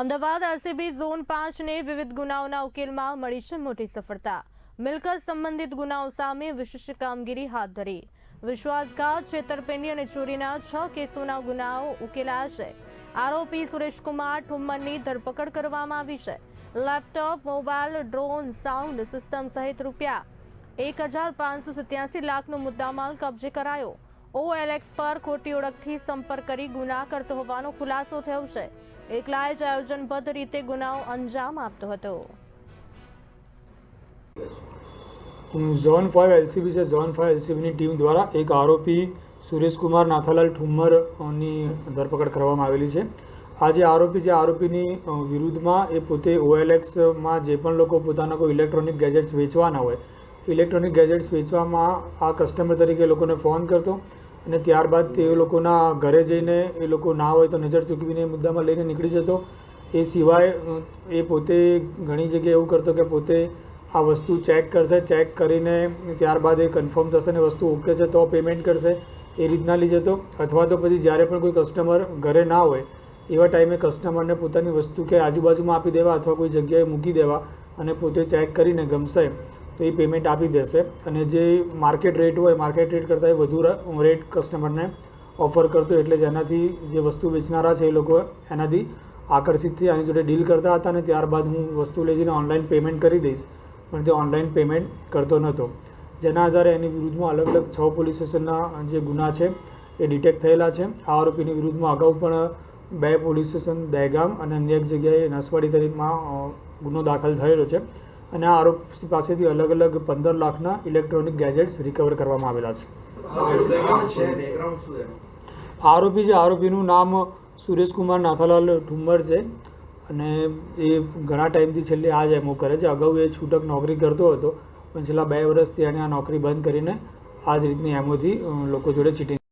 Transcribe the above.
Ahmedabad RCB zone પાંચને વિવિધ ગુનાઓના ઉકેલમાં મળી છે મોટી સફળતા. મિલકત સંબંધિત ગુનાઓ સામે વિશિષ્ટ કામગીરી હાથ ધરી. વિશ્વાસઘાત, છેતરપિંડી અને ચોરીના છ કેસોના ગુનાઓ ઉકેલાયા છે. આરોપી સુરેશકુમાર ઠુમ્મરની ધરપકડ કરવામાં આવી છે. Laptop, mobile, drone, sound system સહિત રૂપિયા એક હજાર પાંચસો સત્યાસી લાખનો મુદ્દામાલ કબજે કરાયો. ઓએલએક્સ પર ખોટી ઓળખથી સંપર્ક કરી ગુના કરતો હોવાનો ખુલાસો થયો છે. એકલાએ જ આયોજનબદ્ધ રીતે ગુનાઓ અંજામ આપતો હતો. ઝોન ફાઇવ એલસીબી છે. ઝોન ફાઇવ એલસીબીની ટીમ દ્વારા એક આરોપી સુરેશકુમાર નાથાલાલ ઠુમ્મરની ધરપકડ કરવામાં આવેલી છે. આ જે આરોપી છે આરોપીની વિરુદ્ધમાં એ પોતે ઓએલએક્સમાં જે પણ લોકો પોતાના કોઈ ઇલેક્ટ્રોનિક ગેજેટ્સ વેચવાના હોય, ઇલેક્ટ્રોનિક ગેજેટ્સ વેચવામાં આ કસ્ટમર તરીકે લોકોને ફોન કરતો. અને ત્યારબાદ તે લોકોના ઘરે જઈને એ લોકો ના હોય તો નજર ચૂકવીને એ મુદ્દામાં લઈને નીકળી જતો. એ સિવાય એ પોતે ઘણી જગ્યાએ એવું કરતો કે પોતે આ વસ્તુ ચેક કરશે, ચેક કરીને ત્યારબાદ એ કન્ફર્મ થશે ને વસ્તુ ઓકે છે તો પેમેન્ટ કરશે, એ રીતના લઈ જતો. અથવા તો પછી જ્યારે પણ કોઈ કસ્ટમર ઘરે ના હોય, એવા ટાઈમે કસ્ટમરને પોતાની વસ્તુ કે આજુબાજુમાં આપી દેવા અથવા કોઈ જગ્યાએ મૂકી દેવા અને પોતે ચેક કરીને ગમશે. તો એ પેમેન્ટ આપી દેશે. અને જે માર્કેટ રેટ હોય માર્કેટ રેટ કરતાં એ વધુ રેટ કસ્ટમરને ઓફર કરતો એટલે જેનાથી જે વસ્તુ વેચનારા છે એ લોકો એનાથી આકર્ષિત થઈ આની જોડે ડીલ કરતા હતા અને ત્યારબાદ હું વસ્તુ લઈ જઈને ઓનલાઈન પેમેન્ટ કરી દઈશ. પણ તે ઓનલાઈન પેમેન્ટ કરતો નહોતો જેના આધારે એની વિરુદ્ધમાં અલગ અલગ છ પોલીસ સ્ટેશનના જે ગુના છે એ ડિટેક્ટ થયેલા છે. આ આરોપીની વિરુદ્ધમાં અગાઉ પણ બે પોલીસ સ્ટેશન, દહેગામ અને અન્ય એક જગ્યાએ નસવાડી તરીકમાં ગુનો દાખલ થયેલો છે. અને આ આરોપી પાસેથી અલગ અલગ પંદર લાખના ઇલેક્ટ્રોનિક ગેજેટ્સ રિકવર કરવામાં આવેલા છે. આરોપી છે આરોપીનું નામ સુરેશકુમાર નાથાલાલ ઠુમ્મર છે અને એ ઘણા ટાઈમથી છેલ્લે આ જ એમો કરે છે. અગાઉ એ છૂટક નોકરી કરતો હતો, પણ છેલ્લા બે વર્ષથી એણે આ નોકરી બંધ કરીને આ જ રીતની એમોથી લોકો જોડે ચીટિંગ